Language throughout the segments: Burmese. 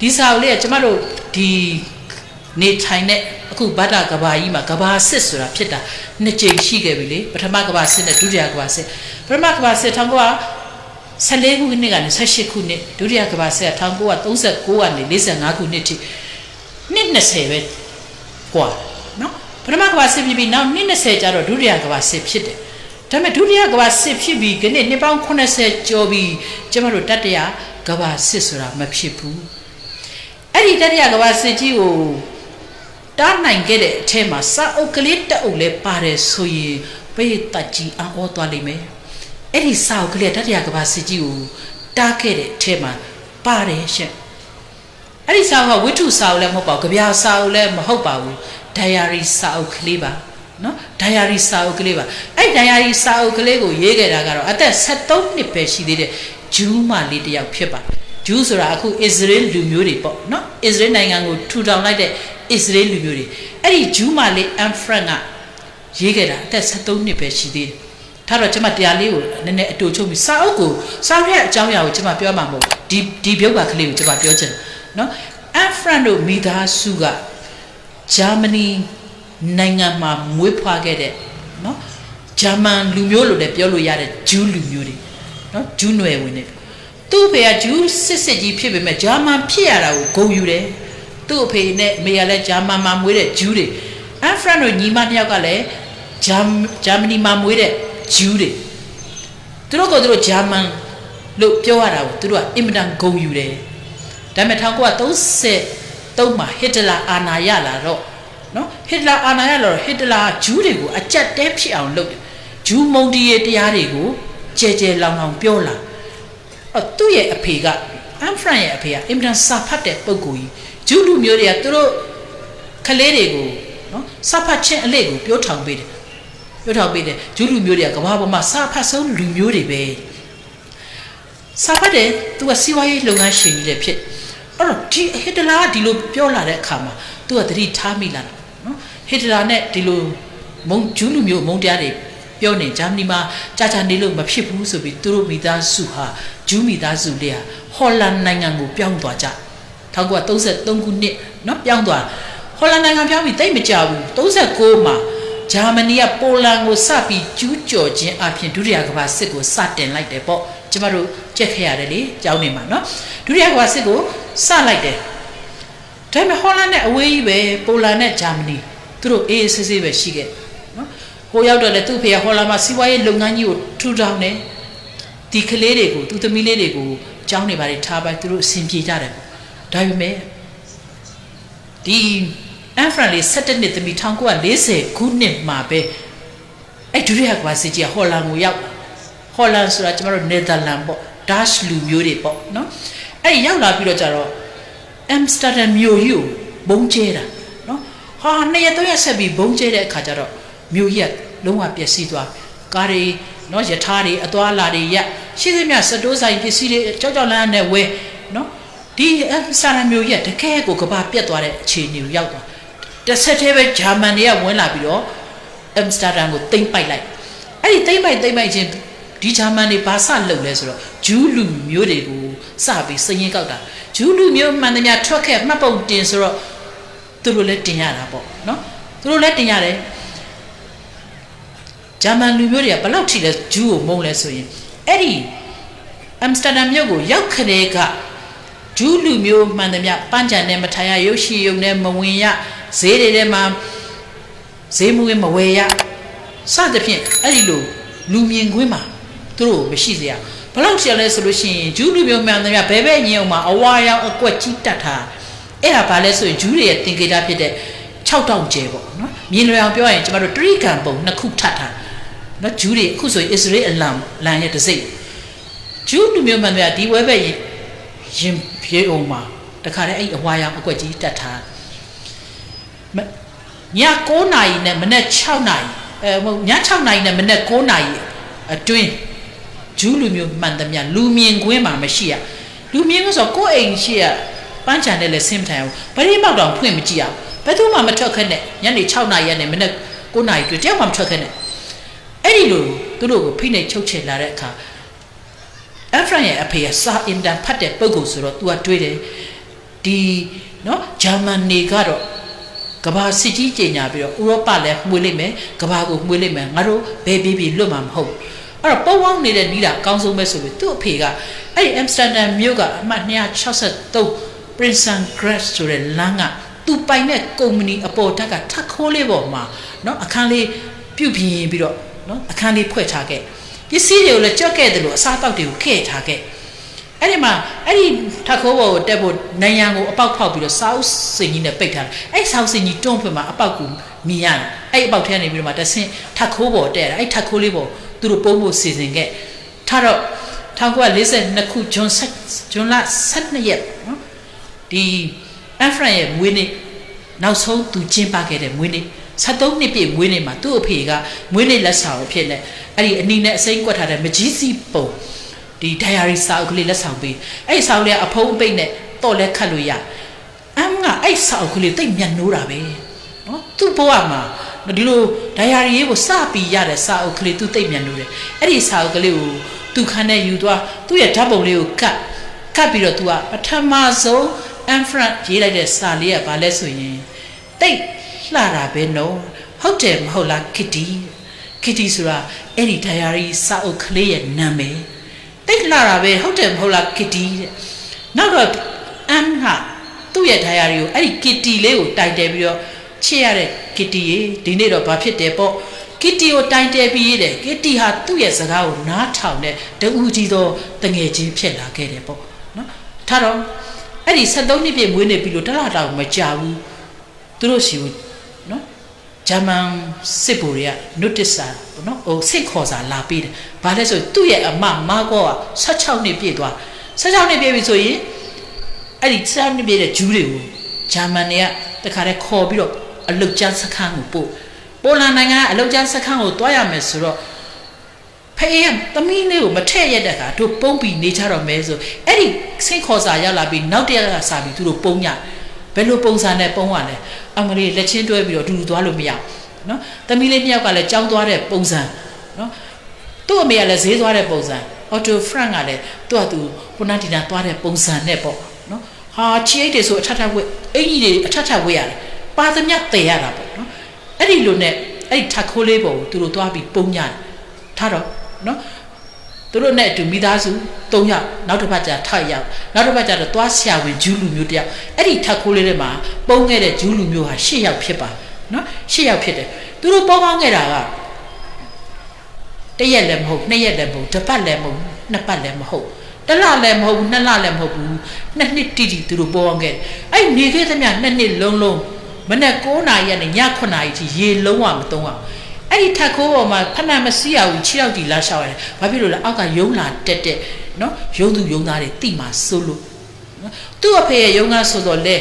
ဒီစာအုပ်လေးကကျမတို့ဒီနေထိုင်တဲ့အခုဗတ္တကဘာကြီးမှာကဘာစစ်ဆိုတာဖြစ်တာနှစ်ကြိမ်ရှိခဲ့ပြီလေပထမကဘာစစ်နဲ့ဒုတိယကဘာစစ်ပထမကဘာစစ်1900 14ခုနှစ်ကနေ18ခုနှစ်ဒုတိယကဘာစစ်1939ကနေ45ခုနှစ်ထိနှစ်20ပဲกว่าနော်ပထမကဘာစစ်ပြီးပြီးနောက်နှစ်20ကျတော့ဒုတိယကဘာစစ်ဖြစ်တယ်ဒါပေမဲ့ဒုတိယကဘာစစ်ဖြစ်ပြီးခဏနှစ်ပေါင်း80ကျော်ပြီးကျမတို့တတရကဘာစစ်ဆိုတာမဖြစ်ဘူး အဲ့ဒီတတရကဘာစစ်ကြီးကိုတားနိုင်ခဲ့တဲ့အထက်မှာစာအုပ်ကလေးတအုပ်လည်းပါတယ်ဆိုရင်ဘေးတကြီးအောသွားလိမ့်မယ်အဲ့ဒီစာအုပ်ကလေးတတရကဘာစစ်ကြီးကိုတားခဲ့တဲ့အထက်မှာပါတယ်ရှင့်အဲ့ဒီစာအုပ်ကဝိထုစာအုပ်လည်းမဟုတ်ပါဘူးကြပြာစာအုပ်လည်းမဟုတ်ပါဘူး diary စာအုပ်ကလေးပါနော် diary စာအုပ်ကလေးပါအဲ့ diary စာအုပ်ကလေးကိုရေးခဲ့တာကတော့အသက်73နှစ်ပဲရှိသေးတဲ့ဂျူးမလေးတစ်ယောက်ဖြစ်ပါတယ် ဂျူးဆိုတာအခုအစ္စရေးလူမျိုးတွေပေါ့နော်အစ္စရေးနိုင်ငံကိုထူထောင်လိုက်တဲ့အစ္စရေးလူမျိုးတွေအဲ့ဒီဂျူးမလေးအန်ဖရန့်ကရေးခဲ့တာအသက်73နှစ်ပဲရှိသေးတယ်ထားတော့ကျွန်မတရားလေးကိုနည်းနည်းအတူချုပ်ပြီးစာအုပ်ကိုစာရဲ့အကြောင်းအရာကိုကျွန်မပြောမှာမဟုတ်ဒီဒီပြုတ်ပါကလေးကိုကျွန်မပြောချင်တယ်နော်အန်ဖရန့်တို့မိသားစုကဂျာမနီနိုင်ငံမှာမွေးဖွားခဲ့တဲ့နော်ဂျာမန်လူမျိုးလို့လည်းပြောလို့ရတဲ့ဂျူးလူမျိုးတွေနော်ဂျူးနွယ်ဝင်တွေ သူ့ဖေကဂျူးစစ်စစ်ကြီးဖြစ်ပေမဲ့ဂျာမန်ဖြစ်ရတာကိုဂုဏ်ယူတယ်သူ့အဖေနဲ့အမေကလည်းဂျာမန်မှာမွေးတဲ့ဂျူးတွေအန်ဖရန်တို့ညီမတစ်ယောက်ကလည်းဂျာဂျာမနီမှာမွေးတဲ့ဂျူးတွေသူတို့ကသူတို့ဂျာမန်လို့ပြောရတာကိုသူတို့ကအင်မတန်ဂုဏ်ယူတယ်ဒါပေမဲ့1933မှာဟစ်တလာအာဏာရလာတော့နော်ဟစ်တလာအာဏာရလာတော့ဟစ်တလာဂျူးတွေကိုအကြက်တဲဖြစ်အောင်လုပ်တယ်ဂျူးမုံတီရဲ့တရားတွေကိုကြဲကြဲလောင်လောင်ပြောလာအော် သူ့ရဲ့အဖေကအန်ဖရန်ရဲ့အဖေကအင်မတန်စာဖတ်တဲ့ပုဂ္ဂိုလ်ကြီးဂျူးလူမျိုးတွေကသူတို့ကလေးတွေကိုနော်စာဖတ်ခြင်းအလေးကိုပြောထောင်ပေးတယ်ပြောထောင်ပေးတယ်ဂျူးလူမျိုးတွေကကဘာပေါ်မှာစာဖတ်ဆုံးလူမျိုးတွေပဲစာဖတ်တယ်သူကစီးပွားရေးလုပ်ငန်းရှင်ကြီးလည်းဖြစ်အဲ့တော့ဒီဟစ်တလာကဒီလိုပြောလာတဲ့အခါမှာသူကသတိထားမိလာတာနော်ဟစ်တလာနဲ့ဒီလိုမုံဂျူးလူမျိုးမုံတရားတွေပြောနေဂျာမနီမှာကြာကြာနေလို့မဖြစ်ဘူးဆိုပြီးသူတို့မိသားစုဟာ ဂျူးမိသားစုတွေဟာဟော်လန်နိုင်ငံကိုပြောင်းသွားကြ1933ခုနှစ်เนาะပြောင်းသွားဟော်လန်နိုင်ငံပြောင်းပြီးတိတ်မကြဘူး39မှာဂျာမနီကပိုလန်ကိုစပြီးကျူးကျော်ခြင်းအပြင်ဒုတိယကမ္ဘာစစ်ကိုစတင်လိုက်တယ်ပေါ့ကျမတို့ကြက်ခဲ့ရတယ်လေကျောင်းနေမှာเนาะဒုတိယကမ္ဘာစစ်ကိုစလိုက်တယ်ဒါပေမဲ့ဟော်လန်နဲ့အဝေးကြီးပဲပိုလန်နဲ့ဂျာမနီသူတို့အေးအေးဆေးဆေးပဲရှိခဲ့နော်ဟိုရောက်တော့လေသူ့ဖေကဟော်လန်မှာစီးပွားရေးလုပ်ငန်းကြီးကိုထူထောင်တယ် ဒီကလေးတွေကိုသူသမီးလေးတွေကိုကျောင်းနေပါလေထားပါသူတို့အဆင်ပြေကြတယ်ပေါ့ဒါပေမဲ့ဒီအန်ဖရန်လေး17နှစ်သမီး1940ခုနှစ်မှာပဲအဲ့ဒုတိယကမ္ဘာစစ်ကြီးကဟော်လန်ကိုရောက်ဟော်လန်ဆိုတာကျမတို့နယ်သာလန်ပေါ့ဒတ်လူမျိုးတွေပေါ့နော်အဲ့ရောက်လာပြီးတော့ကြတော့အမ်စတာဒမ်မြို့ကြီးကိုဘုံကျဲတာနော်ဟာနှစ်ရက်သုံးရက်ဆက်ပြီးဘုံကျဲတဲ့အခါကျတော့မြို့ကြီးကလုံးဝပျက်စီးသွားကားတွေ နော်ယထာတွေအသွားလာတွေရက်ရှိသမျှစတိုးဆိုင်ပစ္စည်းတွေကြောက်ကြောက်လန့်နဲ့ဝဲနော်ဒီအမ်စတာဒမ်မြို့ကြီးကတကယ်ကိုကဘာပြတ်သွားတဲ့အခြေအနေကိုရောက်သွားတစ်ဆက်တည်းပဲဂျာမန်တွေကဝင်လာပြီးတော့အမ်စတာဒမ်ကိုတိမ့်ပိုက်လိုက်အဲ့ဒီတိမ့်ပိုက်တိမ့်ပိုက်ချင်းဒီဂျာမန်တွေဘာဆလုပ်လဲဆိုတော့ဂျူးလူမျိုးတွေကိုစပြီးစရင်ကောက်တာဂျူးလူမျိုးမှန်သမျှထွက်ခဲ့မှတ်ပုံတင်ဆိုတော့သူတို့လည်းတင်ရတာပေါ့နော်သူတို့လည်းတင်ရတယ် ဂျာမန်လူမျိုးတွေကဘယ်လောက်ထိလဲဂျူးကိုမုန်းလဲဆိုရင်အဲ့ဒီအမ်စတာဒမ်မြို့ကိုရောက်ခတဲ့ကဂျူးလူမျိုးမှန်သမျှပန်းချန်နဲ့မထိုင်ရရုပ်ရှိရုံနဲ့မဝင်ရဈေးတွေထဲမှာဈေးမဝင်မဝယ်ရစသဖြင့်အဲ့ဒီလိုလူမြင်ကွင်းမှာသူတို့မရှိစေရဘလောက်ရှိလဲဆိုလို့ရှိရင်ဂျူးလူမျိုးမှန်သမျှဘဲဘဲညင်အောင်မှာအဝါရောင်အကွက်ကြီးတတ်တာအဲ့ဒါဘာလဲဆိုရင်ဂျူးတွေရဲ့သင်္ကေတဖြစ်တဲ့6000ကျဲပေါ့နော်မြင်လွယ်အောင်ပြောရင်ကျမတို့တရိကံပုံနှစ်ခုထပ်ထား နော်ဂျူးတွေအခုဆိုရင်အစ္စရေးအလံလန်ရဲ့တစိမ့်ဂျူးလူမျိုးမှန်သမျှဒီဝဲဘက်ရင်ရင်ပြေအောင်မှာတခါတည်းအဲ့အဝါရောင်အကွက်ကြီးတတ်ထားည9နာရီနဲ့မနေ့6နာရီအဲမဟုတ်ည6နာရီနဲ့မနေ့9နာရီအတွင်းဂျူးလူမျိုးမှန်သမျှလူမြင်ကွင်းမှာမရှိရလူမြင်ကွင်းဆိုကိုယ့်အိမ်ရှိရပန်းချန်နဲ့လည်းဆင်းမထိုင်အောင်ဗရိမောက်တောင်ဖွင့်မကြည့်အောင်ဘယ်သူမှမထွက်ခက်နဲ့ညနေ6နာရီနဲ့မနေ့9နာရီတွေ့တယောက်မှမထွက်ခက်နဲ့ အဲ့ဒီလိုသူတို့ကိုဖိနှိပ်ချုပ်ချယ်လာတဲ့အခါအဖရန်ရဲ့အဖေကစာအင်တန်ဖတ်တဲ့ပုံကိုဆိုတော့ तू ကတွေးတယ်ဒ ဒီနော်ဂျာမန်နေကတော့ကဘာစစ်ကြီးကျင်ညာပြီးတော့ဥရောပလည်းမှွေလိုက်မယ်ကဘာကိုမှွေလိုက်မယ်ငါတို့ဘယ်ပြီးပြီးလွတ်မှာမဟုတ်ဘူးအဲ့တော့ပုံပေါင်းနေတဲ့နီးတာအကောင်းဆုံးပဲဆိုပြီးသူ့အဖေကအဲ့ဒီအမ်စတာဒမ်မြို့ကအမှတ်263 Princeton Grass ဆိုတဲ့လမ်းကသူပိုင်တဲ့ကုမ္ပဏီအပေါ်တက်ကထက်ခိုးလေးပေါ်မှာเนาะအခန်းလေးပြုတ်ပြင်းပြီးတော့ နော်အခန်းလေးဖွင့်ထားခဲ့ပစ္စည်းတွေကိုလည်းကြွက်ခဲ့တယ်လို့အစားအသောက်တွေကိုခည့်ထားခဲ့အဲ့ဒီမှာအဲ့ဒီထခိုးဘော်ကိုတက်ဖို့နန်ရံကိုအပေါက်ဖောက်ပြီးတော့စောက်စင်ကြီးနဲ့ပိတ်ထားတယ်အဲ့စောက်စင်ကြီးတွန့်ဖွင့်မှာအပေါက်ကိုမြင်ရတယ်အဲ့အပေါက်ထဲကနေပြီးတော့မှတဆင့်ထခိုးဘော်တက်ရအဲ့ထခိုးလေးဘော်သူတို့ပုံဖို့စီစဉ်ခဲ့ထားတော့1942ခုဂျွန်7ဂျွန်လ12ရက်နော်ဒီအဖရန်ရဲ့မွေးနေ့နောက်ဆုံးသူကျင်းပခဲ့တဲ့မွေးနေ့ 73နှစ်ပြည့်မွေးနေ့မှာသူ့အဖေကမွေးနေ့လက်ဆောင်အဖြစ်နဲ့အဲ့ဒီအနီနဲ့အစိမ်းကွက်ထားတဲ့မကြီးစီပုံဒီ diary စာအုပ်ကလေးလက်ဆောင်ပေးအဲ့ဒီစာအုပ်လေးအဖုံးအပိတ်နဲ့တော့လဲခတ်လို့ရအမ်ကအဲ့စာအုပ်ကလေးတိတ်မြတ်နိုးတာပဲနော်သူ့ဘဝမှာဒီလို diary ရေးကိုစပြီးရတဲ့စာအုပ်ကလေးသူတိတ်မြတ်နိုးတယ်အဲ့ဒီစာအုပ်ကလေးကိုသူခန်းနဲ့ယူသွားသူ့ရဲ့ဓာတ်ပုံလေးကိုကတ်ကတ်ပြီးတော့ तू ကပထမဆုံး Anfront ရေးလိုက်တဲ့စာလေးကဘာလဲဆိုရင်တိတ် လှတာပဲနော်ဟုတ်တယ်မဟုတ်လားကစ်တီကစ်တီဆိုတာအဲ့ဒီ diary စာအုပ်ကလေးရဲ့နာမည်တိတ်လှတာပဲဟုတ်တယ်မဟုတ်လားကစ်တီတဲ့နောက်တော့အမ်ဟာသူ့ရဲ့ diary ကိုအဲ့ဒီကစ်တီလေးကိုတိုင်တယ်ပြီးတော့ချစ်ရတဲ့ကစ်တီရေဒီနေ့တော့ဘာဖြစ်တယ်ပေါ့ကစ်တီကိုတိုင်တယ်ပြီးရတယ်ကစ်တီဟာသူ့ရဲ့စကားကိုနားထောင်တဲ့တူကြီးသောတငယ်ချင်းဖြစ်လာခဲ့တယ်ပေါ့နော်ထားတော့အဲ့ဒီ73နှစ်ပြည့်မွေးနေ့ပြီးလို့တလားတောင်မကြဘူးသူတို့စီကိုနော် ဂျာမန်စစ်ဗိုလ်တွေက notice စာနော်ဟိုစိတ်ခေါ်စာလာပေးတယ်ဘာလဲဆိုသူ့ရဲ့အမမာကောက16နှစ်ပြည့်သွား16နှစ်ပြည့်ပြီဆိုရင်အဲ့ဒီ16နှစ်ပြည့်တဲ့ဂျူးတွေကိုဂျာမန်တွေကတခါတည်းခေါ်ပြီးတော့အလုတ်ကျန်းစခန်းကိုပို့ပိုလန်နိုင်ငံကအလုတ်ကျန်းစခန်းကိုတွားရမယ်ဆိုတော့ဖေးရသမီးလေးကိုမထည့်ရတဲ့အခါတို့ပုံပြီးနေကြတော့မဲဆိုအဲ့ဒီစိတ်ခေါ်စာရောက်လာပြီးနောက်တရက်ကစာပြီးသူတို့ပုံည ဘယ်လိုပုံစံနဲ့ပုံရလဲအမလေးလက်ချင်းတွဲပြီးတော့အတူတူသွားလို့မရဘူးနော်သမီးလေးနှစ်ယောက်ကလည်းကြောင်းသွားတဲ့ပုံစံနော်သူ့အမေကလည်းဈေးသွားတဲ့ပုံစံအော်တိုဖရန့်ကလည်းသူ့အတူခုနဒီနာသွားတဲ့ပုံစံနဲ့ပေါ့နော်ဟာချီအိတ်တွေဆိုအထက်ထက်ဝက်အင်ကြီးတွေအထက်ထက်ဝက်ရတယ်ပါသမျှတည်ရတာပေါ့နော်အဲ့ဒီလိုနဲ့အဲ့ဒီထက်ခိုးလေးပုံကိုသူတို့သွားပြီးပုံညတယ်ထားတော့နော် သူတို့နဲ့အတူမိသားစု၃ယောက်နောက်တစ်ပတ်ကျထပ်ရောက်နောက်တစ်ပတ်ကျတော့သွားဆရာဝန်ဂျူးလူမျိုးတယောက်အဲ့ဒီထက်ခိုးလေးထဲမှာပုံခဲ့တဲ့ဂျူးလူမျိုးဟာ၈ယောက်ဖြစ်ပါနော်၈ယောက်ဖြစ်တယ်သူတို့ပေါင်းပေါင်းခဲ့တာကတရက်လည်းမဟုတ်နှစ်ရက်လည်းမဟုတ်တစ်ပတ်လည်းမဟုတ်နှစ်ပတ်လည်းမဟုတ်တလလည်းမဟုတ်ဘူးနှစ်လလည်းမဟုတ်ဘူးနှစ်နှစ်တိတိသူတို့ပေါင်းခဲ့တယ်အဲ့နေခဲ့သမျှနှစ်နှစ်လုံးလုံးမနေ့9နာရီကနေည9နာရီထိရေလုံးဝမသုံးအောင် အဲ့ဒီထက်ခိုးပေါ်မှာဖဏမစီးရဘူး6ယောက်ဒီလာလျှောက်ရတယ်ဘာဖြစ်လို့လဲအောက်ကယုံလာတက်တက်နော်ယုံသူယုံသားတွေတိမှစိုးလို့နော်သူ့အဖေရဲ့ယုံကားဆိုတော့လေ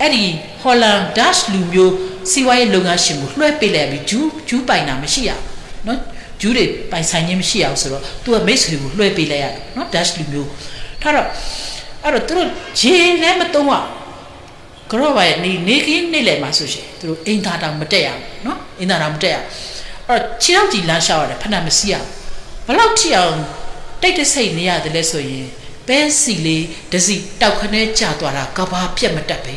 အဲ့ဒီဟော်လန်ဒတ်လူမျိုးစီဝါရေးလုပ်ငန်းရှင်ကိုလွှဲပေးလိုက်ပြီးဂျူးဂျူးပိုင်တာမရှိရဘူးနော်ဂျူးတွေပိုင်ဆိုင်ခြင်းမရှိအောင်ဆိုတော့သူကမိတ်ဆွေကိုလွှဲပေးလိုက်ရတယ်နော်ဒတ်လူမျိုးထားတော့အဲ့တော့သူတို့ဂျင်းလည်းမတုံးအောင်ကြောပါရဲ့နေနေခင်းနေလေမှာဆိုရှင်သူတို့အိမ်သားတောင်မတက်ရဘူးနော်အိမ်သားတောင်မတက်ရဘူး အဲ့တော့ခြေထောက်ကြီးလမ်းလျှောက်ရတယ်ဖဏမစီရဘလောက်ထိအောင်တိတ်တဆိတ်နေရတယ်လဲဆိုရင်ပဲစီလေးတစီတောက်ခနဲကြာသွားတာကဘာပြက်မတက်ပဲ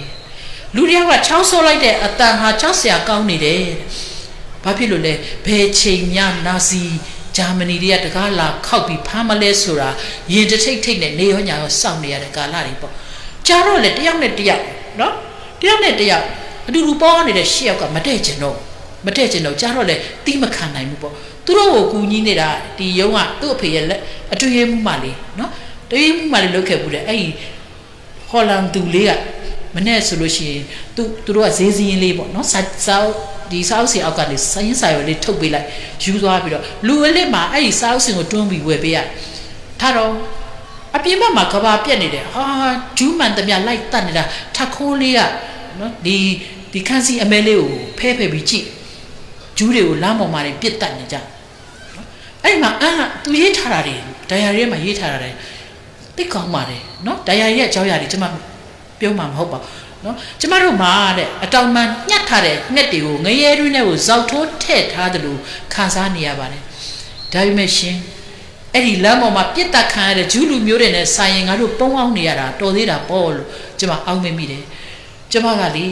လူတယောက်ကချောင်းဆောလိုက်တဲ့အတန်ဟာချောက်ဆရာကောင်းနေတယ်ဘာဖြစ်လို့လဲဘယ်ချိန်ညနာစီဂျာမနီတွေကတကားလာခောက်ပြီးဖမ်းမလဲဆိုတာရင်တထိတ်ထိတ်နဲ့နေရောညာရောစောင့်နေရတဲ့ကာလတွေပေါ့ကြာတော့လေတယောက်နဲ့တယောက်နော်တယောက်နဲ့တယောက်အတူတူပေါနေတဲ့ရှစ်ယောက်ကမတည့်ကျင်တော့ မတည့်ကျင်တော့ကြာတော့လေတီးမခံနိုင်ဘူးပေါ့သူတို့ကိုကူညီနေတာဒီယုံကသူ့အဖေရဲ့လက်အတွေ့အမှုမှလေးနော်တွေ့အမှုမှလေးလုပ်ခဲ့ဘူးတဲ့အဲ့ဒီဟော်လန်သူလေးကမနဲ့ဆိုလို့ရှိရင်သူသူတို့ကဈေးစင်းလေးပေါ့နော်စာစာဒီစာအုပ်စင်အောက်ကနေစရင်စာရွယ်လေးထုတ်ပေးလိုက်ယူသွားပြီးတော့လူအလစ်မှာအဲ့ဒီစာအုပ်စင်ကိုတွန်းပြီးဝယ်ပေးရထားတော့အပြင်ဘက်မှာကဘာပြက်နေတယ်ဟာဂျူးမှန်တမလိုက်တတ်နေတာထခိုးလေးကနော်ဒီဒီခန်းစီအမဲလေးကိုဖဲဖဲပြီးကြည့် ဂျူးတွေကိုလမ်းပေါ်မှာပြစ်တတ်နေကြနော်အဲ့မှာအာသူရေးထားတာတွေဒိုင်ယာရီမှာရေးထားတာတွေသိကောင်းပါတယ်နော်ဒိုင်ယာရီရဲ့အကြောင်းအရာတွေကျွန်မပြောမှာမဟုတ်ပါဘူးနော်ကျမတို့မှာတဲ့အတောင်မှညှက်ထားတဲ့ငှက်တွေကိုငရဲတွင်းထဲကိုဇောက်ထိုးထည့်ထားတယ်လို့ခံစားနေရပါတယ်ဒါပေမဲ့ရှင်အဲ့ဒီလမ်းပေါ်မှာပြစ်တက်ခံရတဲ့ဂျူးလူမျိုးတွေနဲ့ဆိုင်ရင်ငါတို့ပုံအောင်နေရတာတော်သေးတာပေါ့လို့ကျွန်မအောက်မေ့မိတယ်ကျွန်မကလေ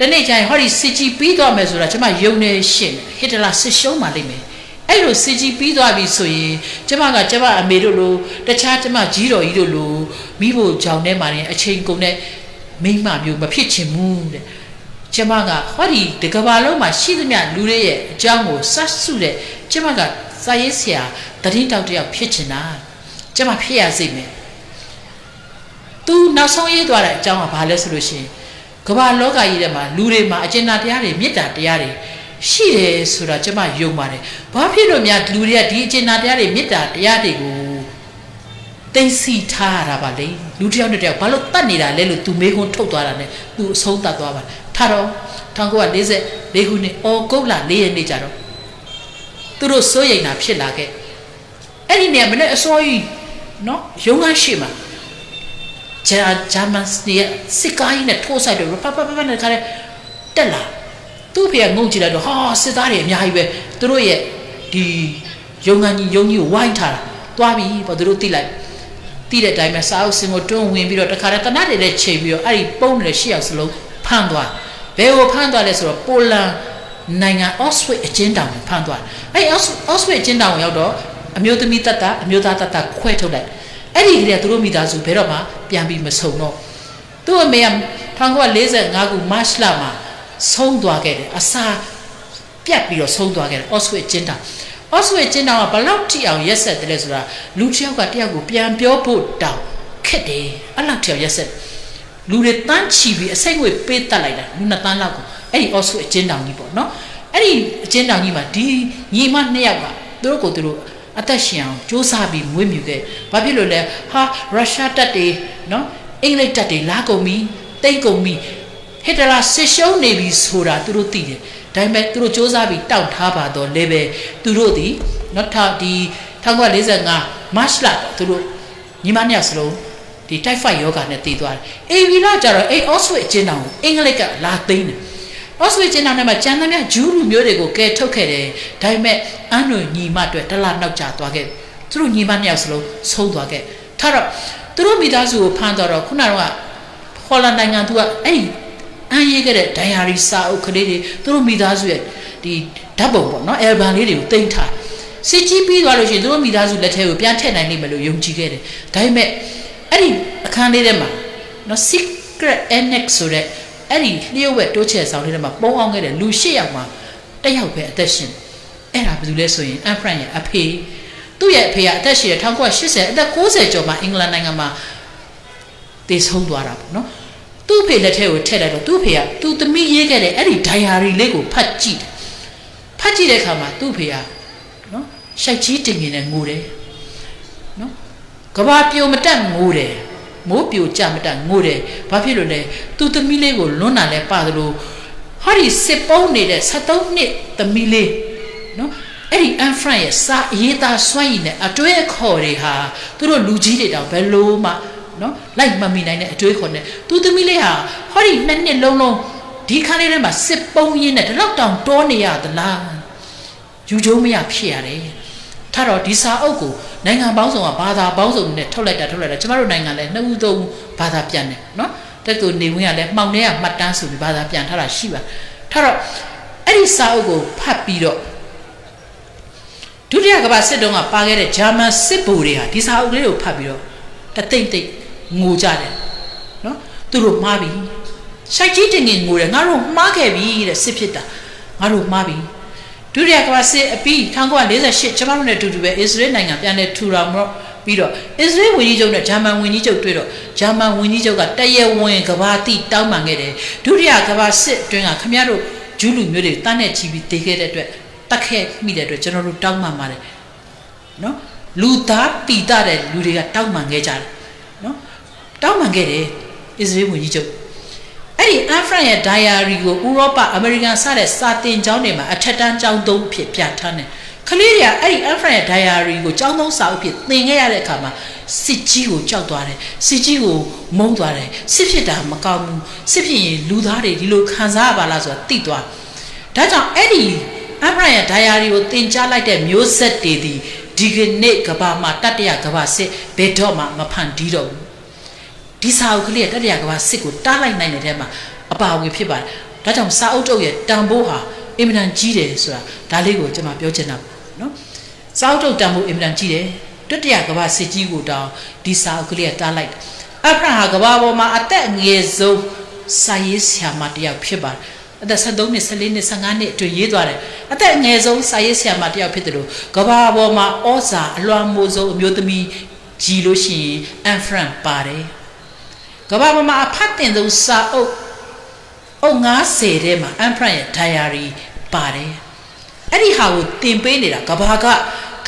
တနေ့ကျရင်ဟောဒီစစ်ကြီးပြီးသွားမယ်ဆိုတာကျွန်မယုံနေရှင်းဟစ်တလာစစ်ရှုံးပါလိမ့်မယ်အဲ့လိုစစ်ကြီးပြီးသွားပြီဆိုရင်ကျွန်မကကျွန်မအမေတို့လိုတခြားကျွန်မကြီးတော်ကြီးတို့လိုမိဖို့ကြောင်ထဲမှာနေအချိန်ကုန်တဲ့မိမမျိုးမဖြစ်ချင်ဘူးတဲ့ကျမကဟောဒီတကဘာလုံးမှာရှိသမျှလူတွေရဲ့အကြောင်းကိုစတ်စုတဲ့ကျမကစာရေးဆရာတတိတောက်တယောက်ဖြစ်ချင်တာကျမဖြစ်ရစိမ့်မယ်သူနောက်ဆုံးရေးသွားတဲ့အကြောင်းကဘာလဲဆိုလို့ရှိရင် ကမ္ဘာလောကကြီးထဲမှာလူတွေမှာအကျဉ်းသားတရားတွေမေတ္တာတရားတွေရှိတယ်ဆိုတာကျမယုံပါတယ်ဘာဖြစ်လို့များလူတွေကဒီအကျဉ်းသားတရားတွေမေတ္တာတရားတွေကိုသိသိထားရတာပါလေလူတစ်ယောက်နဲ့တစ်ယောက်ဘာလို့တတ်နေတာလဲလို့သူမေးခွန်းထုတ်သွားတာနဲ့သူအဆုံးတတ်သွားပါထားတော့1944ခုနှစ်အော်ဂုတ်လ4ရက်နေ့ကျတော့သူတို့စိုးရိမ်တာဖြစ်လာခဲ့အဲ့ဒီနေရာမနေ့အစိုးရနော်ရုံးကရှိမှာ ဂျာဂျာမန်စနီစစ်ကိုင်းနဲ့ထိုးဆိုင်တယ်ပပပပနဲ့ခါတဲ့တက်လာသူ့ဖေကငုံကြည့်လိုက်တော့ဟာစစ်သားတွေအများကြီးပဲသူတို့ရဲ့ဒီရုံငန်းကြီးရုံကြီးကိုဝိုင်းထားတာသွားပြီပေါ့သူတို့တိလိုက်တိတဲ့အတိုင်းပဲစာအုပ်စင်ကိုတွန်းဝင်ပြီးတော့တခါတည်းတနတ်တွေလည်းချိန်ပြီးတော့အဲ့ဒီပုံးနေတဲ့ရှေ့ရောက်စလုံးဖမ်းသွားဘယ်ကိုဖမ်းသွားလဲဆိုတော့ပိုလန်နိုင်ငံအော့စဝစ်အကျဉ်းတောင်ကိုဖမ်းသွားအဲ့အော့စဝစ်အကျဉ်းတောင်ကိုရောက်တော့အမျိုးသမီးတတ်တာအမျိုးသားတတ်တာခွဲထုတ်လိုက် အဲ့ဒီကလေးကသူတို့မိသားစုဘယ်တော့မှပြန်ပြီးမဆုံတော့သူ့အမေက1945ခုမတ်လမှာဆုံးသွားခဲ့တယ်အစာပြတ်ပြီးတော့ဆုံးသွားခဲ့တယ်အော့စဝစ်ကျင်းတောင်အော့စဝစ်ကျင်းတောင်ကဘလောက်ထိအောင်ရက်ဆက်တယ်လဲဆိုတာလူတစ်ယောက်ကတယောက်ကိုပြန်ပြောဖို့တောင်ခက်တယ်အဲ့လောက်ထိအောင်ရက်ဆက်လူတွေတန်းချီပြီးအစိမ့်ငွေပေးတတ်လိုက်တာလူနှစ်တန်းလောက်ကိုအဲ့ဒီအော့စဝစ်ကျင်းတောင်ကြီးပေါ့နော်အဲ့ဒီအကျဉ်းတောင်ကြီးမှာဒီညီမနှစ်ယောက်ကသူတို့ကိုသူတို့ အသက်ရှင်အောင်စ조사ပြီးမွေးမြူခဲ့ဘာဖြစ်လို့လဲဟာရုရှားတပ်တွေနော်အင်္ဂလိပ်တပ်တွေလာကုန်ပြီတိတ်ကုန်ပြီဟစ်တလာဆစ်ရှုံးနေပြီဆိုတာသူတို့သိတယ်ဒါပေမဲ့သူတို့စ조사ပြီးတောက်ထားပါတော့လေပဲသူတို့ဒီနော်ထဒီ1945မတ်လသူတို့ညီမနှစ်ယောက်စလုံးဒီတိုက်ဖိုက်ယောဂနဲ့တည်သွားတယ်အေဗီလာကျတော့အေအော့ဆွေအချင်းတောင်အင်္ဂလိပ်ကလာသိမ်းတယ် အော့ဆွေကျင်းတော်ထဲမှာကျန်သမျှဂျူးလူမျိုးတွေကိုကဲထုတ်ခဲ့တယ်ဒါပေမဲ့အန်နွေညီမအတွက်တလနောက်ကျသွားခဲ့သူတို့ညီမနှစ်ယောက်စလုံးဆုံးသွားခဲ့ထားတော့သူတို့မိသားစုကိုဖမ်းတော့ခုနကဟော်လန်နိုင်ငံသူကအဲ့ဒီအန်ရေးခဲ့တဲ့ဒိုင်ယာရီစာအုပ်ကလေးတွေသူတို့မိသားစုရဲ့ဒီဓာတ်ပုံပေါ့နော်အယ်ဘန်လေးတွေကိုတင်ထားစစ်ကြီးပြီးသွားလို့ရှိရင်သူတို့မိသားစုလက်ထဲကိုပြန်ထည့်နိုင်လိမ့်မယ်လို့ယုံကြည်ခဲ့တယ်ဒါပေမဲ့အဲ့ဒီအခန်းလေးထဲမှာနော် secret annex ဆိုတဲ့ အဲ့ဒီလျှို့ဝက်တိုးချဲ့ဆောင်လေးထဲမှာပုံအောင်ခဲ့တဲ့လူ၈ယောက်မှာတစ်ယောက်ပဲအသက်ရှင်အဲ့ဒါဘယ်သူလဲဆိုရင်အန်ဖရန်ရဲ့အဖေသူ့ရဲ့အဖေကအသက်ရှင်တဲ့1980အသက်60ကျော်မှာအင်္ဂလန်နိုင်ငံမှာတည်ဆုံးသွားတာပေါ့နော်သူ့ဖေလက်ထဲကိုထည့်လိုက်တော့သူ့ဖေကသူ့သမီးရေးခဲ့တဲ့အဲ့ဒီဒိုင်ယာရီလေးကိုဖတ်ကြည့်တယ်ဖတ်ကြည့်တဲ့အခါမှာသူ့ဖေကနော်ရှိုက်ကြီးတင်နေငိုတယ်နော်ကဘာပြိုမတက်ငိုတယ် မိုးပြိုကြမတတ်ငိုတယ်ဘာဖြစ်လို့လဲသူသမီးလေးကိုလွန်းတာလဲပါသလိုဟာဒီစစ်ပုံးနေတဲ့73နှစ်သမီးလေးနော်အဲ့ဒီအန်ဖရန်ရဲ့စာရေးသားစွမ်းရည်နဲ့အတွေ့အခေါ်တွေဟာသူတို့လူကြီးတွေတောင်ဘယ်လို့မှနော်လိုက်မမိနိုင်တဲ့အတွေ့အခေါ်နဲ့သူသမီးလေးဟာဟောဒီနှစ်နှစ်လုံးလုံးဒီခန်းလေးထဲမှာစစ်ပုံးရင်းနဲ့ဒီလောက်တောင်တောနေရသလားယူကျုံမရဖြစ်ရတယ်ထားတော့ဒီစာအုပ်ကို နိုင်ငံပေါင်းစုံကဘာသာပေါင်းစုံနဲ့ထုတ်လိုက်တာထုတ်လိုက်တာကျမတို့နိုင်ငံလည်းနှစ်ဦးသုံးဦးဘာသာပြန်တယ်နော်တက်သူနေဝင်ကလည်းမှောင်ထဲကမှတ်တမ်းဆိုပြီးဘာသာပြန်ထားတာရှိပါထားတော့အဲ့ဒီစာအုပ်ကိုဖတ်ပြီးတော့ဒုတိယကမ္ဘာစစ်တုန်းကပါခဲ့တဲ့ဂျာမန်စစ်ဗိုလ်တွေဟာဒီစာအုပ်လေးကိုဖတ်ပြီးတော့တသိမ့်သိမ့်ငိုကြတယ်နော်သူတို့မှားပြီရှိုက်ကြီးတင်ငင်ငိုတယ်ငါတို့မှားခဲ့ပြီတဲ့စစ်ဖြစ်တာငါတို့မှားပြီ ဒုတိယကမ္ဘာစစ်အပြီး1948ကျွန်တော်တို့နဲ့အတူတူပဲအစ္စရေးနိုင်ငံပြန်လည်ထူထောင်တော့ပြီးတော့အစ္စရေးဝန်ကြီးချုပ်နဲ့ဂျာမန်ဝန်ကြီးချုပ်တွေ့တော့ဂျာမန်ဝန်ကြီးချုပ်ကတရဝင်ကဘာတိတောင်းပန်ခဲ့တယ်ဒုတိယကမ္ဘာစစ်အတွင်းကခမရတို့ဂျူးလူမျိုးတွေတန်းနဲ့ချီပြီးတေခဲ့တဲ့အတွက်တတ်ခဲ့မိတဲ့အတွက်ကျွန်တော်တို့တောင်းပန်ပါတယ်နော်လူသားပီတာတဲ့လူတွေကတောင်းပန်ခဲ့ကြတယ်နော်တောင်းပန်ခဲ့တယ်အစ္စရေးဝန်ကြီးချုပ် အဲ့ဒီအန်ဖရန်ရဲ့ diary ကိုဥရောပအမေရိကန်စတဲ့စာတင်ကျောင်းတွေမှာအထက်တန်းကျောင်းသုံးအဖြစ်ပြဋ္ဌာန်းတယ်ကလေးတွေကအဲ့ဒီအန်ဖရန်ရဲ့ diary ကိုကျောင်းသုံးစာအုပ်ဖြစ်သင်ခဲ့ရတဲ့အခါမှာစစ်ကြီးကိုကြောက်သွားတယ်စစ်ကြီးကိုမုန်းသွားတယ်စစ်ဖြစ်တာမကောင်းဘူးစစ်ဖြစ်ရင်လူသားတွေဒီလိုခံစားရပါလားဆိုတာသိသွားဒါကြောင့်အဲ့ဒီအန်ဖရန်ရဲ့ diary ကိုသင်ကြားလိုက်တဲ့မျိုးဆက်တွေဒီဒဒီကနေ့ကဘာမှာတတ္တရကဘာစစ်ဘယ်တော့မှမဖန်တီးတော့ဘူး ဒီစာအုပ်ကလေးကတတ္တရကဘာစစ်ကိုတားလိုက်နိုင်တဲ့ထဲမှာအပါအဝင်ဖြစ်ပါတယ်ဒါကြောင့်စာအုပ်တုပ်ရဲ့တန်ဖိုးဟာအင်မတန်ကြီးတယ်ဆိုတာဒါလေးကိုကျွန်မပြောချင်တာပါနော်စာအုပ်တုပ်တန်ဖိုးအင်မတန်ကြီးတယ်တတ္တရကဘာစစ်ကြီးကိုတောင်းဒီစာအုပ်ကလေးကတားလိုက်တယ်အဖရဟာကဘာပေါ်မှာအသက်ငယ်ဆုံးစာရေးဆရာမတစ်ယောက်ဖြစ်ပါတယ်အသက်73နှစ်14နှစ်15နှစ်အတွင်းရေးသွားတယ်အသက်အငယ်ဆုံးစာရေးဆရာမတစ်ယောက်ဖြစ်တယ်လို့ကဘာပေါ်မှာဩဇာအလွှမ်းမိုးဆုံးအမျိုးသမီးကြီးလို့ရှိရင်အန်ဖရန်ပါတယ် ကမ္ဘာမှာအဖတ်တင်ဆုံးစာအုပ်အုပ်90ထဲမှာ Emperor ရဲ့ diary ပါတယ်အဲ့ဒီဟာကိုတင်ပေးနေတာကဘာက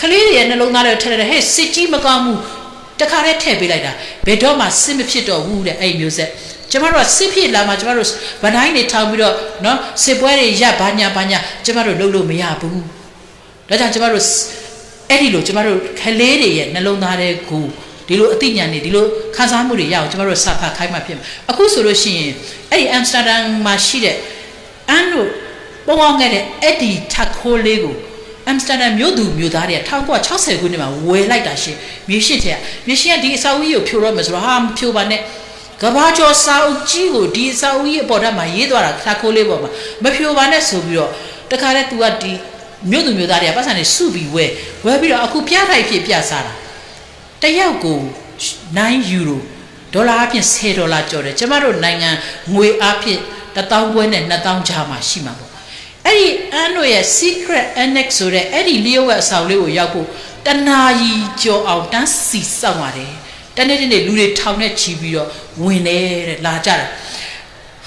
ကလေးတွေရဲ့နှလုံးသားတွေထည့်တယ်ဟဲ့စစ်ကြီးမကောင်းဘူးတခါတည်းထည့်ပေးလိုက်တာဘယ်တော့မှစစ်မဖြစ်တော့ဘူးတဲ့အဲ့မျိုးဆက်ကျမတို့ကစစ်ဖြစ်လာမှကျမတို့ဗတိုင်းတွေထောင်ပြီးတော့နော်စစ်ပွဲတွေရပ်ဘာညာဘာညာကျမတို့လုပ်လို့မရဘူးဒါကြောင့်ကျမတို့အဲ့ဒီလိုကျမတို့ကလေးတွေရဲ့နှလုံးသားတွေကို ဒီလိုအသိဉာဏ်တွေဒီလိုခံစားမှုတွေရအောင်ကျမတို့စာဖတ်ခိုင်းမှဖြစ်မှာအခုဆိုလို့ရှိရင်အဲ့ဒီအမ်စတာဒမ်မှာရှိတဲ့အန်တို့ပုံအောင်ခဲ့တဲ့အဲ့ဒီထက်ခိုးလေးကိုအမ်စတာဒမ်မြို့သူမြို့သားတွေက1960ခုနှစ်မှာဝယ်လိုက်တာရှင်မြေရှိတဲ့မြေရှိကဒီအစာအုပ်ကြီးကိုဖြိုတော့မယ်ဆိုတော့ဟာမဖြိုပါနဲ့ကဘာကျော်စာအုပ်ကြီးကိုဒီစာအုပ်ကြီးအပေါ်ထပ်မှာရေးသွားတာထက်ခိုးလေးပေါ်မှာမဖြိုပါနဲ့ဆိုပြီးတော့တခါတည်း तू ကဒီမြို့သူမြို့သားတွေကပတ်စံနေစုပြီးဝယ်ဝယ်ပြီးတော့အခုပြထိုက်ဖြစ်ပြစားတာ တယောက်ကို9ယူရိုဒေါ်လာအဖြစ်10ဒေါ်လာကျော်တယ်ကျမတို့နိုင်ငံငွေအဖြစ်1000ပွဲနဲ့2000ကြားမှာရှိမှာပေါ့အဲ့ဒီအန်တို့ရဲ့ secret annex ဆိုတဲ့အဲ့ဒီလျှို့ဝှက်အဆောင်လေးကိုရောက်ဖို့တနာကြီးကြော်အောင်တန်းစီစောင့်ရတယ်တနေ့တနေ့လူတွေထောင်နဲ့ချီပြီးတော့ဝင်နေတဲ့လာကြတာ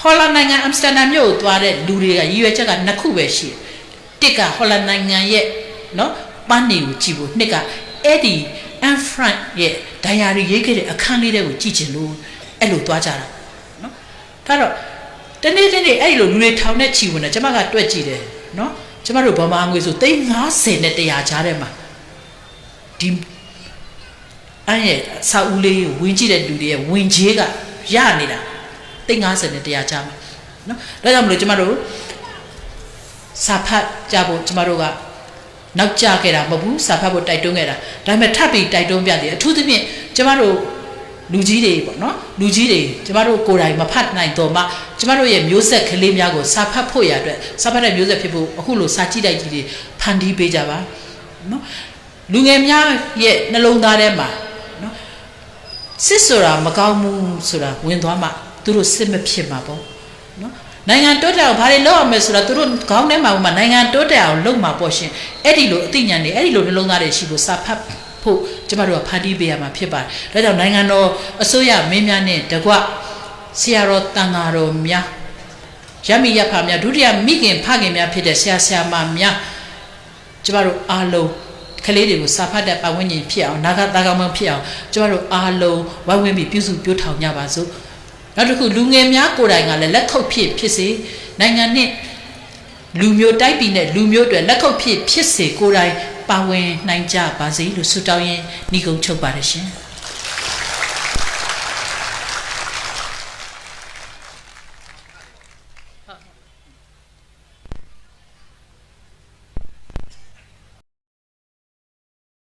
ဟော်လန်နိုင်ငံအမ်စတာဒမ်မြို့ကိုသွားတဲ့လူတွေကရည်ရွယ်ချက်ကနှစ်ခုပဲရှိတယ်တစ်ကဟော်လန်နိုင်ငံရဲ့နော်ပန်းနေကိုကြည့်ဖို့နှစ်ကအဲ့ဒီ အန်ဖရန့်ရဲ့ဒိုင်ယာရီရေးခဲ့တဲ့အခန်းလေးတွေကိုကြည့်ချင်လို့အဲ့လိုသွားကြတာနော်ဒါတော့တနေ့တနေ့အဲ့ဒီလိုလူတွေထောင်နဲ့ချီဝင်တယ်ကျမကတွက်ကြည့်တယ်နော်ကျမတို့ဗမာငွေဆို350နဲ့100ချားထဲမှာဒီအဲ့ရဲ့စာဦးလေးကိုဝင်ကြည့်တဲ့လူတွေရဲ့ဝင်ကြီးကရနေတာ350နဲ့100ချားမှာနော်ဒါကြောင့်မလို့ကျမတို့စာဖတ်ကြဖို့ကျမတို့က နောက်ကျခဲ့တာမဟုတ်ဘူးစာဖတ်ဖို့တိုက်တွန်းခဲ့တာဒါပေမဲ့ထပ်ပြီးတိုက်တွန်းပြတယ်အထူးသဖြင့်ကျမတို့လူကြီးတွေပေါ့နော်လူကြီးတွေကျမတို့ကိုယ်တိုင်မဖတ်နိုင်တော့မှကျမတို့ရဲ့မျိုးဆက်ကလေးများကိုစာဖတ်ဖို့ရအတွက်စာဖတ်တဲ့မျိုးဆက်ဖြစ်ဖို့အခုလိုစာကြည့်တိုက်ကြီးတွေဖန်တီးပေးကြပါနော်လူငယ်များရဲ့နှလုံးသားထဲမှာနော်စစ်ဆိုတာမကောင်းဘူးဆိုတာဝင်သွားမှသူတို့စစ်မဖြစ်မှာပေါ့နော် နိုင်ငံတိုးတက်အောင်ဘာတွေလုပ်ရမလဲဆိုတာသူတို့ခေါင်းထဲမှာမှနိုင်ငံတိုးတက်အောင်လုပ်မှာပေါ့ရှင်အဲ့ဒီလိုအသိဉာဏ်တွေအဲ့ဒီလိုနှလုံးသားတွေရှိဖို့စာဖတ်ဖို့ကျမတို့ကဖန်တီးပေးရမှာဖြစ်ပါတယ်ဒါကြောင့်နိုင်ငံတော်အစိုးရမင်းများနဲ့တကွဆရာတော်တန်ဃာတော်များရမီရဖာများဒုတိယမိခင်ဖခင်များဖြစ်တဲ့ဆရာဆရာမများကျမတို့အားလုံးကလေးတွေကိုစာဖတ်တဲ့ပတ်ဝန်းကျင်ဖြစ်အောင်နာဂတာကောင်မဖြစ်အောင်ကျမတို့အားလုံးဝိုင်းဝန်းပြီးပြုစုပြောထောင်ကြပါစို့ နောက်တစ်ခုလူငယ်များကိုယ်တိုင်ကလည်းလက်ခုပ်ဖြစ်ဖြစ်စေနိုင်ငံနဲ့လူမျိုးတိုက်ပြည်နဲ့လူမျိုးတွေလက်ခုပ်ဖြစ်ဖြစ်စေကိုယ်တိုင်ပါဝင်နိုင်ကြပါစေလို့ဆုတောင်းရင်းညီကုန်းချုပ်ပါတယ်ရှင်